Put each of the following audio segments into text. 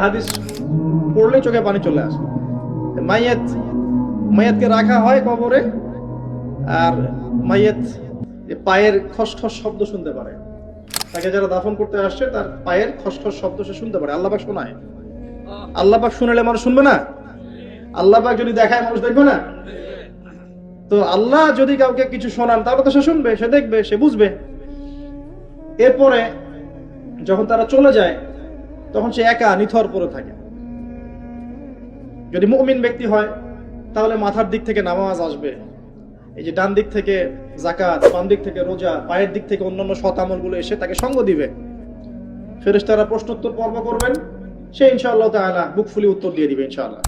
হাদিস পড়লেই চোখে পানি চলে আসে। মাইয়াত মাইয়াতকে রাখা হয় কবরে, আর মাইয়াত পায়ের খসখস শব্দ শুনতে পারে। তাকে যারা দাফন করতে আসছে, তার পায়ের খসখস শব্দ সে শুনতে পারে। আল্লাহ পাক শোনায়। আল্লাহ পাক শুনালে মানুষ শুনবে না? আল্লাহ পাক যদি দেখায়, মানুষ দেখবে না? তো আল্লাহ যদি কাউকে কিছু শোনান, তাহলে তো সে শুনবে, সে দেখবে, সে বুঝবে। এরপরে যখন তারা চলে যায় তখন সে একা নিথর পরে থাকে। যদি মুমিন ব্যক্তি হয় তাহলে মাথার দিক থেকে নামাজ আসবে। এই যে ডান দিক থেকে জাকাত বাম দিক থেকে রোজা পায়ের দিক থেকে অন্যান্য শতামলগুলো এসে তাকে সঙ্গ দিবে। ফেরেশতারা প্রশ্নোত্তর পর্ব করবেন সে ইনশাআল্লাহ তাআলা বুক ফুলি উত্তর দিয়ে দিবে ইনশাআল্লাহ।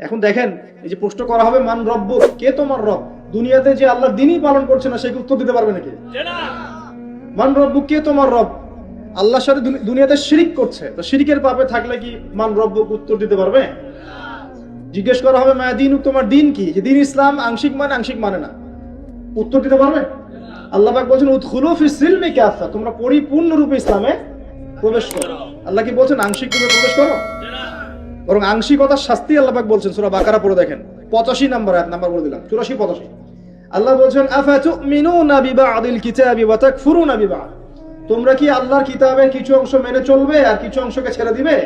এখন দেখেন এই যে প্রশ্ন করা হবে মান রব্ব কে তোমার রব? দুনিয়াতে যে আল্লাহ দিনই পালন করছে না সে উত্তর দিতে পারবে নাকি? মান রব্বু কে তোমার রব? আল্লাহর সাথে দুনিয়াতে শিরিক করছে। তো শিরিকের পাপে থাকলে কি মান রব্বু উত্তর দিতে পারবে? জিজ্ঞেস করা হবে মায়া দিন তোমার দিন কি? যে দিন ইসলাম আংশিক মানে আংশিক মানে না। উত্তর দিতে পারবে? আল্লাহ পাক বলছেন ফি কাফা তোমরা পরিপূর্ণ রূপে ইসলামে প্রবেশ করো। আল্লাহ কি বলছেন আংশিক রূপে প্রবেশ করো? বরং আংশিকতার শাস্তি আল্লাহ পাক বলছেন, সূরা বাকারা পড়ে দেখেন। 85 নাম্বার আয়াত, নাম্বার বলে দিলাম। 84 85 আল্লাহ বলছেন আফাতুমিনুনা বিবাদিল কিতাবি ওয়া তাকফুরুনা বিবাদ? তোমরা কি আল্লাহর কিতাবের কিছু অংশ মেনে চলবে আর কিছু অংশকে ছেড়ে দিবে?